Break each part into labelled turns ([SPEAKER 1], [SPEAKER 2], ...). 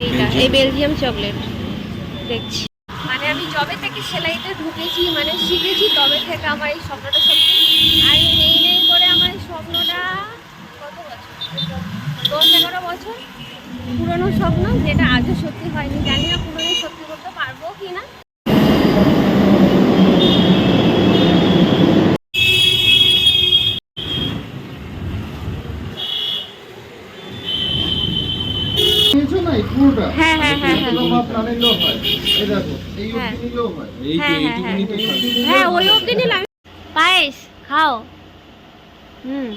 [SPEAKER 1] এইটা এই Belgium chocolate দেখছি। মানে আমি জবে থেকে সেলাইতে ঢুকেছি মানে শিখেছি তবে থেকে আমার এই স্বপ্নটা সত্যি। আর নেই নেই করে আমার এই স্বপ্নটা কত বছর? দশ এগারো বছর পুরনো স্বপ্ন যেটা আজও সত্যি হয়নি। জানি না পুরনো সত্যি করতে পারব কি না
[SPEAKER 2] নিয়েছো না এই পুরোটা?
[SPEAKER 1] হ্যাঁ, হ্যাঁ, হ্যাঁ, হ্যাঁ।
[SPEAKER 2] এগুলো ভাব না নিলেও হয়। এই দেখো এই
[SPEAKER 1] হ্যাঁ।
[SPEAKER 2] অবধি নিলেও হয়।
[SPEAKER 3] এই তো
[SPEAKER 1] হ্যাঁ, হ্যাঁ,
[SPEAKER 3] এইটুকুনি তো
[SPEAKER 2] হ্যাঁ।
[SPEAKER 1] হ্যাঁ ওই অবধি নিলাম। পায়েস খাও। হুম।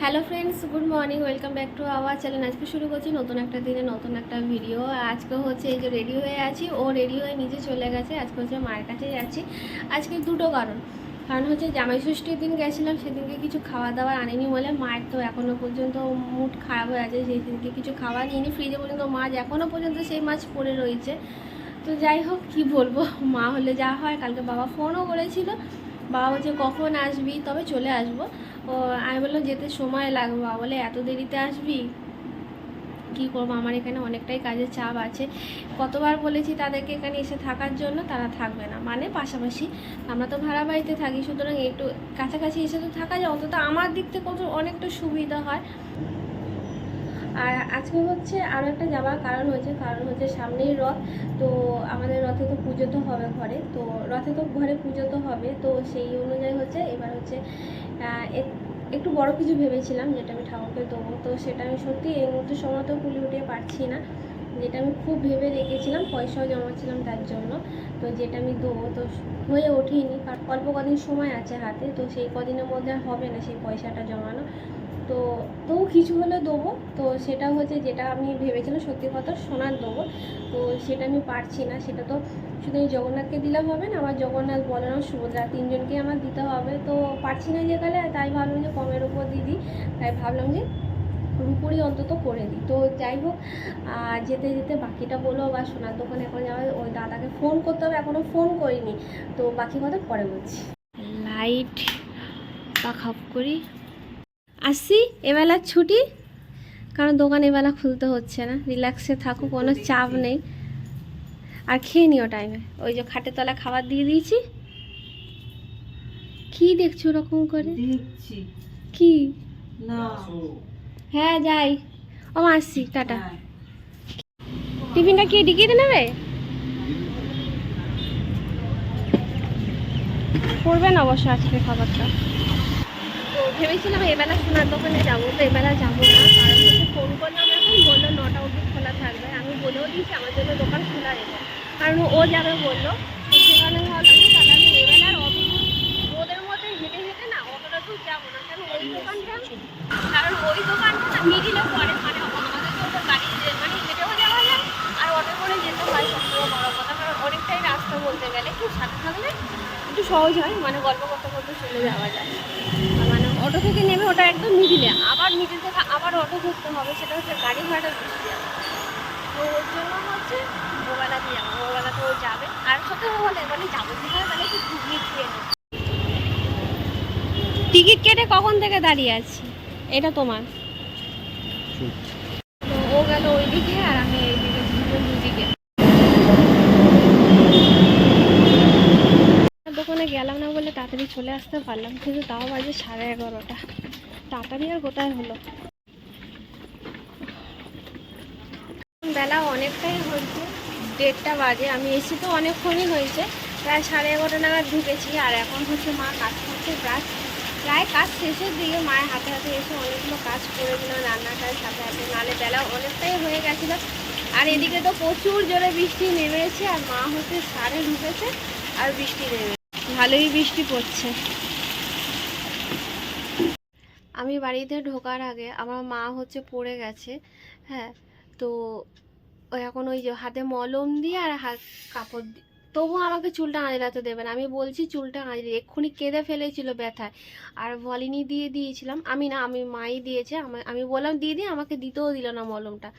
[SPEAKER 1] Hello friends good morning welcome back to our channel আজকে শুরু করছি নতুন একটা দিনে নতুন একটা ভিডিও আজকে হচ্ছে এই যে রেডি হয়ে আছি। ও রেডি হয়ে নিজে চলে গেছে। আজকে হচ্ছে মায়ের কাছে যাচ্ছি। আজকে দুটো কারণ। কারণ হচ্ছে জামাই ষষ্ঠীর দিন গেছিলাম, সেদিনকে কিছু খাওয়া দাওয়া আনেনি বলে মায়ের তো এখনও পর্যন্ত মুড খারাপ হয়ে আছে, সেই দিনকে কিছু খাওয়া নিইনি। ফ্রিজে পর্যন্ত মাছ এখনও পর্যন্ত সেই মাছ পড়ে রয়েছে। তো যাই হোক, কি বলব? মা হলে যা হয়, কালকে বাবা ফোনও করেছিল। বাবা বলছে, কখন আসবি? তবে চলে আসব। ও আমি বললাম, যেতে সময় লাগবে। বাবা বলে, এত দেরিতে আসবি? কি করব? আমার এখানে অনেকটাই কাজের চাপ আছে। কতবার বলেছি তাদেরকে এখানে এসে থাকার জন্য তারা থাকবে না। মানে পাশাপাশি আমরা তো ভাড়া বাড়িতে থাকি, সুতরাং একটু কাছাকাছি এসে তো থাকা যায়। অন্তত আমার দিক থেকে কত অনেকটা সুবিধা হয়। আর আজকে হচ্ছে আরও একটা যাওয়ার কারণ হয়েছে। কারণ হচ্ছে সামনেই রথ। তো আমাদের রথে তো পুজো তো হবে ঘরে। তো রথে তো ঘরে পুজো তো হবে। তো সেই অনুযায়ী হচ্ছে এবার হচ্ছে একটু বড় কিছু ভেবেছিলাম, যেটা আমি ঠাকুরকে দেবো। তো সেটা আমি সত্যি এই মুহূর্তে সময় তো কুলি উঠিয়ে পারছি না। যেটা আমি খুব ভেবে রেখেছিলাম, পয়সাও জমাচ্ছিলাম তার জন্য। তো যেটা আমি দেবো, তো হয়ে ওঠেনি। অল্প কদিন সময় আছে হাতে, তো সেই কদিনের মধ্যে আর হবে না সেই পয়সাটা জমানো। তো তবু কিছু হলে দেবো। তো সেটা হচ্ছে যেটা আমি ভেবেছিলাম, সত্যি কথা সোনার দেবো। তো সেটা আমি পারছি না, সেটা তো শুধু এই জগন্নাথকে দিলে হবে না আমার জগন্নাথ বলরাম সুভদ্রা তিনজনকে আমার দিতে হবে। তো পারছি না যে কালে তাই ভাবলাম যে কমের উপর দিদি তাই ভাবলাম যে রুপুরি অন্তত করে দিই। তো যাই হোক আর যেতে যেতে বাকিটা বলো বা সোনার দোকানে এখন যাওয়া ওই দাদাকে ফোন করতে হবে এখনও ফোন করিনি। তো বাকি কথা পরে বলছি। লাইট খাপ করি। আসছি এবেলার ছুটি? কারণ দোকান এবেলা খুলতে হচ্ছে না। রিল্যাক্সে থাকো কোনো চাপ নেই। আর খেয়ে নিও টাইমে ওই যে খাটের তলা খাবার দিয়ে দিয়েছি। কি দেখছ ওরকম করে?
[SPEAKER 4] দেখছি।
[SPEAKER 1] কি?
[SPEAKER 4] না।
[SPEAKER 1] হ্যাঁ যাই। ও আসছি টাটা। টিফিনটা কি ডিকিয়ে নেবে? করবেন অবশ্য আজকে খাবারটা। তো ভেবেছিলাম এবেলা সোনার দোকানে যাব তো এবেলা যাব না। কারণ হচ্ছে ফোন করলাম এখন বলল নটা অবধি খোলা থাকবে। আমি বলেও দিয়েছি আমার জন্য দোকান খোলা রেখো কারণ ও যাবে বলল তো সেখানে ভাবলাম যে তাহলে আমি এবেলার অত ওদের মধ্যে হেঁটে হেঁটে না অতটা দূর যাব না, কারণ ওই দোকানটা, কারণ ওই দোকানটা না মিডিলে পড়ে মানে আমাদের তো ওটা গাড়ি মানে হেঁটেও যাওয়া যায় আর অটো করে যেতে হয় সবথেকে বড় কথা, কারণ অনেকটাই রাস্তা বলতে গেলে কেউ সাথে থাকলে একটু সহজ হয় মানে গল্প করতে করতে চলে যাওয়া যায়। মানে অটো থেকে নেমে ওটা একদম মিডিলে, আবার মিডিল থেকে আবার অটো ধরতে হবে, সেটা হচ্ছে গাড়ি ভাড়া বেশি তো ওর জন্য হচ্ছে যাব ও যাবে। আর সাথে হলে মানে যাব একটু ঘুগনি খেয়ে নেব। টিকিট কেটে কখন থেকে দাঁড়িয়ে আছি? এটা তোমার। তো ও গেল ওইদিকে আর আমি এইদিকে দুদিকে। দোকানে গেলাম না বলে তাড়াতাড়ি চলে আসতে পারলাম কিন্তু তাও বাজে সাড়ে এগারোটা। তাড়াতাড়ি আর কোথায় হলো? বেলা অনেকটাই হয়েছে, দেড়টা বাজে, আমি এসে তো অনেকক্ষণই হয়েছে, প্রায় সাড়ে এগারোটা নাগাদ ঢুকেছি, আর এখন হচ্ছে মা কাজ করছে প্রায় প্রায় কাজ শেষের দিকে মায়ের হাতে হাতে এসে অনেকগুলো কাজ করে দিল, রান্নাটার সাথে সাথে, নালে বেলা অনেকটাই হয়ে গেছিল, আর এদিকে তো প্রচুর জোরে বৃষ্টি নেমেছে, আর মা হচ্ছে সারে ঢুকেছে, আর বৃষ্টি নেমে, ভালোই বৃষ্টি পড়ছে। আমি বাড়িতে ঢোকার আগে, আমার মা হচ্ছে পড়ে গেছে হ্যাঁ তো এখন ওই যে হাতে মলম দিয়ে আর হাত কাপড় দিয়ে তবুও আমাকে চুলটা আঁচড়াতে দেবে না। আমি বলছি চুলটা আঁচড়ে এক্ষুনি কেঁদে ফেলেছিল ব্যথায়। আর ভলিনি দিয়ে দিয়েছিলাম। আমি না আমি মাই দিয়েছে। আমা- বললাম দিয়ে দিই আমাকে দিতেও দিল না মলমটা।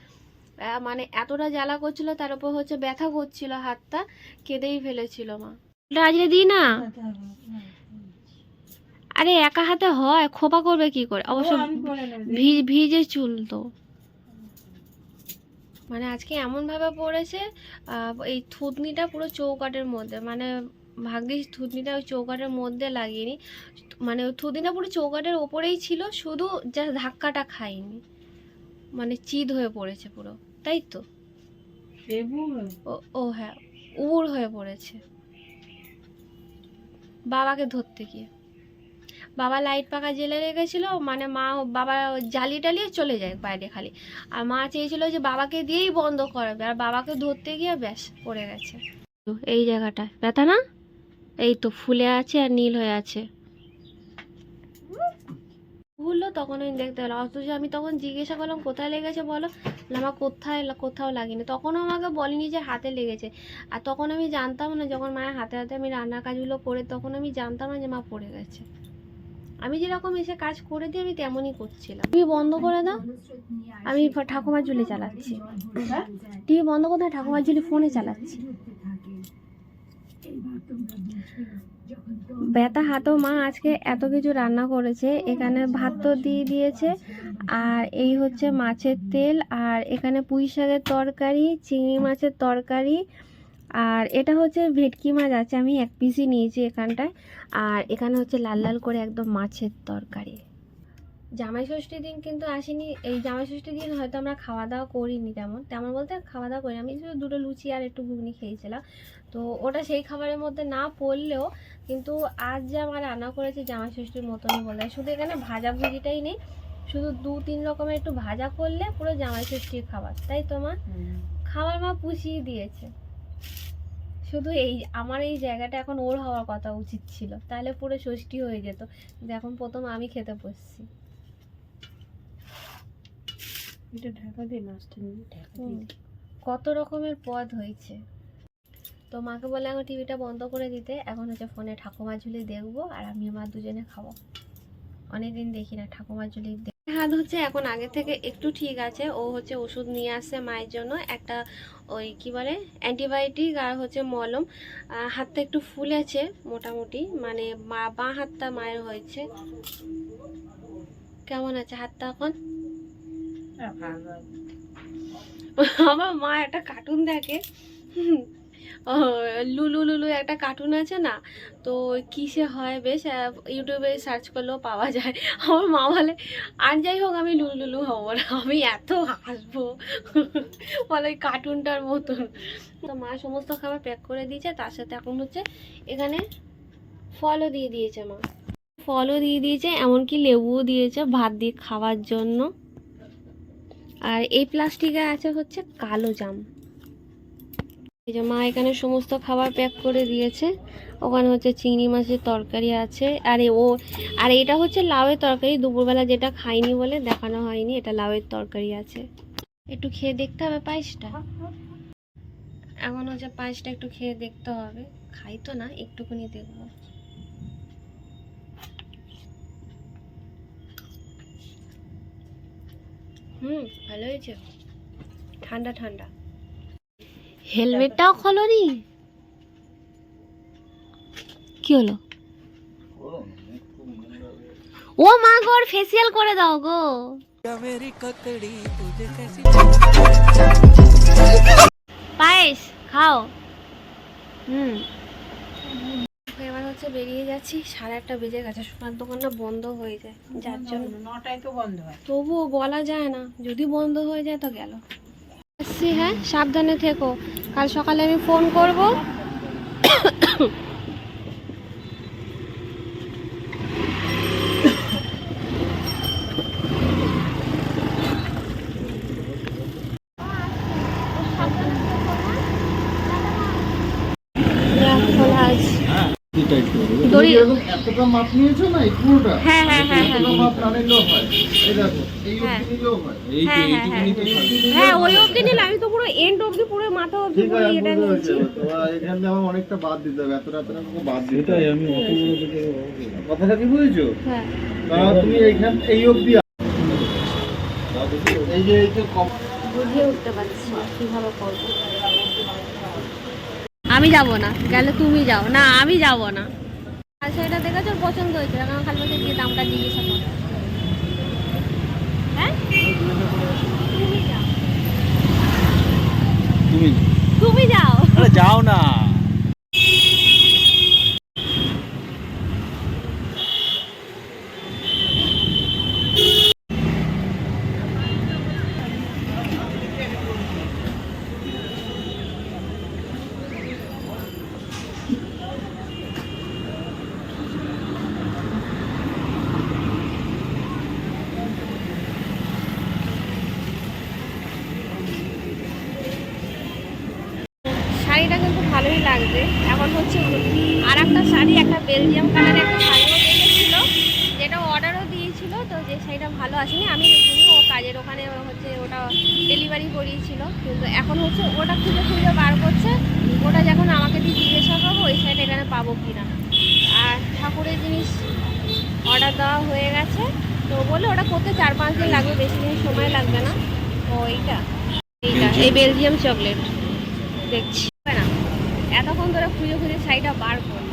[SPEAKER 1] মানে এতটা জ্বালা করছিল তার উপর হচ্ছে ব্যথা করছিল হাতটা। কেঁদেই ফেলেছিল মা। চুলটা আঁচড়ে দিই না? আরে একা হাতে হয়। খোপা করবে কি করে? অবশ্য ভিজে চুল তো। মানে আজকে এমনভাবে পড়েছে এই থুতনিটা পুরো চৌকাটের মধ্যে মানে ভাগ্যিস থুতনিটা ওই চৌকাটের মধ্যে লাগিয়েনি। মানে ওই থুতনিটা পুরো চৌকাটের ওপরেই ছিল শুধু যা ধাক্কাটা খায়নি মানে চিদ হয়ে পড়েছে পুরো তাই তো? ও ও হ্যাঁ উড় হয়ে পড়েছে। বাবাকে ধরতে গিয়ে। বাবা লাইট পাকা জেলে রেখেছিল মানে মা বাবা জ্বালিয়ে টালিয়ে চলে যায় বাইরে খালি। আর মা চেয়েছিল যে বাবাকে দিয়েই বন্ধ করাবে, আর বাবাকে ধরতে গিয়ে ব্যাস পড়ে গেছে। এই জায়গাটা। ব্যথা না? এই তো ফুলে আছে আর নীল হয়ে আছে। ভুললো তখন আমি দেখতে পেলাম। অথচ আমি তখন জিজ্ঞাসা করলাম, কোথায় লেগেছে বলো? আমার কোথায় কোথাও লাগেনি। তখনও আমাকে বলেনি যে হাতে লেগেছে। আর তখন আমি জানতাম না, যখন মায়ের হাতে হাতে আমি রান্নার কাজগুলো করে, তখন আমি জানতাম না যে মা পড়ে গেছে। আমি যেরকম এসে কাজ করে দিই, আমি তেমনই করছিলাম। টিভি বন্ধ করে দাও, আমি ঠাকুমার ঝুলি চালাচ্ছি। টিভি বন্ধ করে দাও, ঠাকুমার ঝুলি ফোনে চালাচ্ছি। ব্যথা হাতেও মা আজকে এত কিছু রান্না করেছে, এখানে ভাত তো দিয়ে দিয়েছে, আর এই হচ্ছে মাছের তেল, আর এখানে পুঁই শাকের তরকারি, চিংড়ি মাছের তরকারি আর এটা হচ্ছে ভেটকি মাছ আছে আমি এক পিসই নিয়েছি এখানটায়। আর এখানে হচ্ছে লাল লাল করে একদম মাছের তরকারি। জামাই ষষ্ঠীর দিন কিন্তু আসেনি এই জামাই ষষ্ঠীর দিন হয়তো আমরা খাওয়া দাওয়া করিনি তেমন। তেমন বলতে খাওয়া দাওয়া করিনি আমি শুধু দুটো লুচি আর একটু ঘুগনি খেয়েছিলাম। তো ওটা সেই খাবারের মধ্যে না পড়লেও কিন্তু আজ যে আমার রান্না করেছে জামাই ষষ্ঠীর মতনই বলে। শুধু এখানে ভাজা ভুজিটাই নেই শুধু দু তিন রকমের একটু ভাজা করলে পুরো জামাই ষষ্ঠীর খাবার। তাই তো মা খাবার মা পুষিয়ে দিয়েছে। শুধু এই আমার এই জায়গাটা এখন ওর হওয়ার কথা উচিত ছিল। তাহলে পুরো ষষ্ঠী হয়ে যেত। এখন প্রথম আমি খেতে বসছি।
[SPEAKER 3] এটা ঢাকা দিয়ে মাছটা নিয়ে ঢাকা দিয়ে।
[SPEAKER 1] কত রকমের পদ হয়েছে। তো মাকে বলে এখন টিভিটা বন্ধ করে দিতে। এখন হচ্ছে ফোনে ঠাকুমা ঝুলি দেখব আর আমি মা দুজনে খাব। অনেকদিন দেখি না ঠাকুমা ঝুলি হাত হচ্ছে এখন আগে থেকে একটু ঠিক আছে। ও হচ্ছে ওষুধ নিয়ে আসছে মায়ের জন্য। একটা ওই কি বলে অ্যান্টিবায়োটিক আর হচ্ছে মলম। হাতটা একটু ফুলেছে মোটামুটি। মানে মা বাঁ হাতটা মায়ের হয়েছে। কেমন আছে হাতটা এখন?
[SPEAKER 3] হ্যাঁ,
[SPEAKER 1] আমার মা একটা কার্টুন দেখে। লুলু লুলু একটা কার্টুন আছে না? তো কিসে হয় বেশ ইউটিউবে সার্চ করলেও পাওয়া যায়। আমার মা বলে, আর যাই হোক, আমি লুলু লুলু হব না, আমি এত হাসবো। বলে ওই কার্টুনটার মতন। তো মা সমস্ত খাবার প্যাক করে দিয়েছে, তার সাথে এখন হচ্ছে এখানে ফলও দিয়ে দিয়েছে মা। ফলও দিয়ে দিয়েছে, এমনকি লেবুও দিয়েছে ভাত দিয়ে খাওয়ার জন্য। আর এই প্লাস্টিকে আছে হচ্ছে কালো জাম। এই যে মা এখানে সমস্ত খাবার প্যাক করে দিয়েছে। ওখানে হচ্ছে চিংড়ি মাছের তরকারি আছে। আর ও, আর এটা হচ্ছে লাউয়ের তরকারি। দুপুরবেলা যেটা খাইনি বলে দেখানো হয়নি, এটা লাউয়ের তরকারি আছে। একটু খেয়ে দেখতে হবে পায়েসটা। এখন হচ্ছে পায়েসটা একটু খেয়ে দেখতে হবে। খাই তো না একটুখানি দেখব। হুম, ভালো হয়েছে। ঠান্ডা ঠান্ডা। হেলমেটটাও খোলনি কি হলো? ও মা গো ফেসিয়াল করে দাও গো। পায়েস খাও। হুম। এবার হচ্ছে বেরিয়ে যাচ্ছি সাড়ে আটটা বেজে গেছে সোনার দোকানটা বন্ধ হয়ে যায় যার জন্য।
[SPEAKER 3] নটায় তো বন্ধ হয়।
[SPEAKER 1] তবুও বলা যায় না যদি বন্ধ হয়ে যায় তো গেল। আসছি হ্যাঁ সাবধানে থেকো। কাল সকালে আমি ফোন করব। দড়ি-
[SPEAKER 2] এতটা মাপ নিয়েছো না এই পুরোটা?
[SPEAKER 1] হ্যাঁ হ্যাঁ হ্যাঁ হ্যাঁ।
[SPEAKER 2] মাপ না নিলেও হয়। এই দেখো এই
[SPEAKER 1] হ্যাঁ।
[SPEAKER 2] অবধি নিলেও
[SPEAKER 1] ওই অবধি নিলে আমি তো পুরো এন্ড অবধি পুরো মাথা অবধি পুরো এটা নিয়েছি
[SPEAKER 2] এখানে আমার অনেকটা বাদ দিতে হবে এতটা এতটা বাদ দিতে আমি কথাটা কি বুঝেছ?
[SPEAKER 1] হ্যাঁ।
[SPEAKER 2] তুমি এইখান এই অবধি এই যে এই যে কম
[SPEAKER 1] উঠতে পারছি কীভাবে করব। আমি যাব না গেলে তুমি যাও। না আমি যাব না। আর সেটা দেখেছ পছন্দ হয়েছিল কারণ খালি বলছে গিয়ে দামটা জিজ্ঞাসা করো হ্যাঁ? তুমি যাও।
[SPEAKER 2] তুমি
[SPEAKER 1] যাও।
[SPEAKER 2] যাও না
[SPEAKER 1] শাড়িটা কিন্তু লাগছে এখন হচ্ছে আর একটা শাড়ি একটা বেলজিয়াম কালারের একটা শাড়িও দেখেছিল যেটা অর্ডারও দিয়েছিল তো যে শাড়িটা ভালো আসেনি আমি দেখিনি। ও কাজের ওখানে হচ্ছে ওটা ডেলিভারি করিয়েছিল। কিন্তু এখন হচ্ছে ওটা খুঁজে খুঁজে বার করছে। ওটা যখন আমাকে দিয়ে জিজ্ঞাসা করব ওই শাড়িটা এখানে পাবো কি না আর ঠাকুরের জিনিস অর্ডার দেওয়া হয়ে গেছে। তো বলে ওটা করতে চার পাঁচ দিন লাগবে বেশি দিন সময় লাগবে না। ও এইটা এইটা এই বেলজিয়াম চকলেট দেখছি। এতক্ষণ ধরে খুঁজে খুঁজে শাড়িটা বার করল।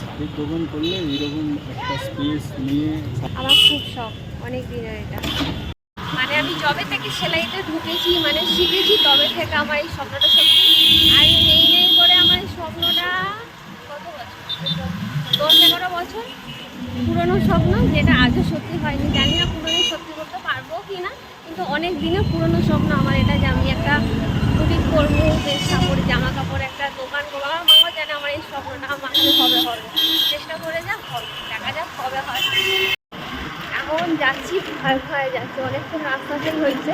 [SPEAKER 2] শাড়ির দোকান করলে এইরকম একটা স্পেস নিয়ে
[SPEAKER 1] আমার খুব শখ অনেক দিনের এটা। মানে আমি যবে থেকে সেলাইতে ঢুকেছি মানে শিখেছি তবে থেকে আমার এই স্বপ্নটা সত্যি। আর নেই নেই করে আমার এই স্বপ্নটা কত বছর? দশ এগারো বছর পুরনো স্বপ্ন যেটা আজও সত্যি হয়নি। জানি না পুরনো সত্যি করতে পারব কি না কিন্তু অনেক দিনের পুরনো স্বপ্ন আমার এটা যে আমি একটা বুটিক করব, বেশ কাপড় জামা কাপড় একটা দোকান করব। আমার মামা জানে আমার এই স্বপ্নটা আমার হবে হবে। চেষ্টা করে যাক, হবে। দেখা যাক কবে হয়। এখন যাচ্ছি, ভয় ভয়ে যাচ্ছি। অনেকক্ষণ রাস্তা বের হয়েছে।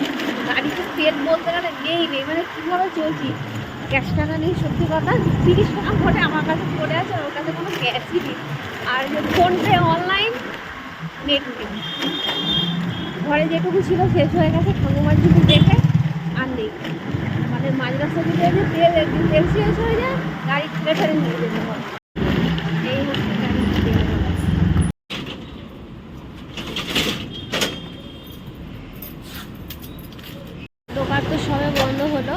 [SPEAKER 1] গাড়িতে তেল বলতে গেলে নেই নেই। মানে কীভাবে চলছি? ক্যাশ টাকা নেই, সত্যি কথা। তিরিশ টাকা ভোটে আমার কাছে পড়ে আছে, ওর কাছে কোনো ক্যাশই নেই। আর ফোনপে অনলাইন, নেট নেই। ঘরে যেটুকু ছিল, শেষ হয়ে গেছে, ঠাকুমার দেখে আর নেই। এসে গাড়ি এই হচ্ছে দোকান তো সবে বন্ধ হলো,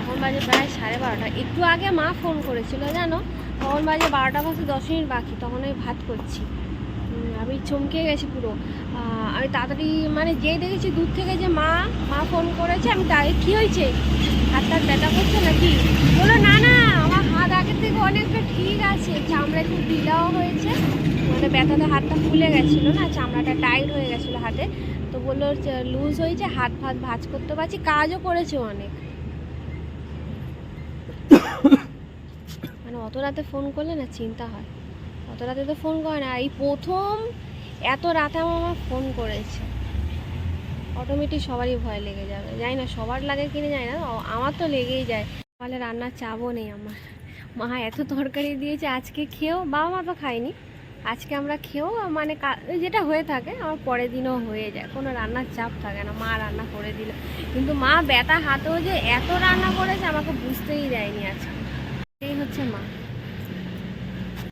[SPEAKER 1] এখন বাজে প্রায় সাড়ে বারোটা। একটু আগে মা ফোন করেছিল, জানো? তখন বাজে বারোটা বাজে দশ মিনিট বাকি, তখন আমি ভাত করছি। আমি চমকে গেছি পুরো। আমি তাড়াতাড়ি মানে যেই দেখেছি দূর থেকে যে মা মা ফোন করেছে, আমি তাই, কী হয়েছে? হাত হাতটা ব্যথা করছে নাকি? বলো না না, আমার হাত আগের থেকে অনেকটা ঠিক আছে, চামড়া একটু ঢিলাও হয়েছে। মানে ব্যথাতে হাতটা ফুলে গেছিল না, চামড়াটা টাইট হয়ে গেছিল হাতে। তো বলল লুজ হয়েছে, হাত ফাত ভাজ করতে পারছি, কাজও করেছে অনেক। মানে অত রাতে ফোন করলে না চিন্তা হয়। অত রাতে তো ফোন করে না। এই প্রথম এত রাতে আমার ফোন করেছে। অটোমেটিক সবারই ভয় লেগে যাবে। জানি না, সবার লাগে কিনে যায় না। আমার তো লেগেই যায়। তাহলে রান্নার চাপও নেই আমার। মা এত তরকারি দিয়েছে, আজকে খেয়েও, বাবা মা তো খায়নি। আজকে আমরা খেয়েও মানে যেটা হয়ে থাকে, আমার পরের দিনও হয়ে যায়। কোনো রান্নার চাপ থাকে না। মা রান্না করে দিল। কিন্তু মা ব্যথা হাতেও যে এত রান্না করেছে, আমাকে বুঝতেই দেয়নি আজকে। এই হচ্ছে মা।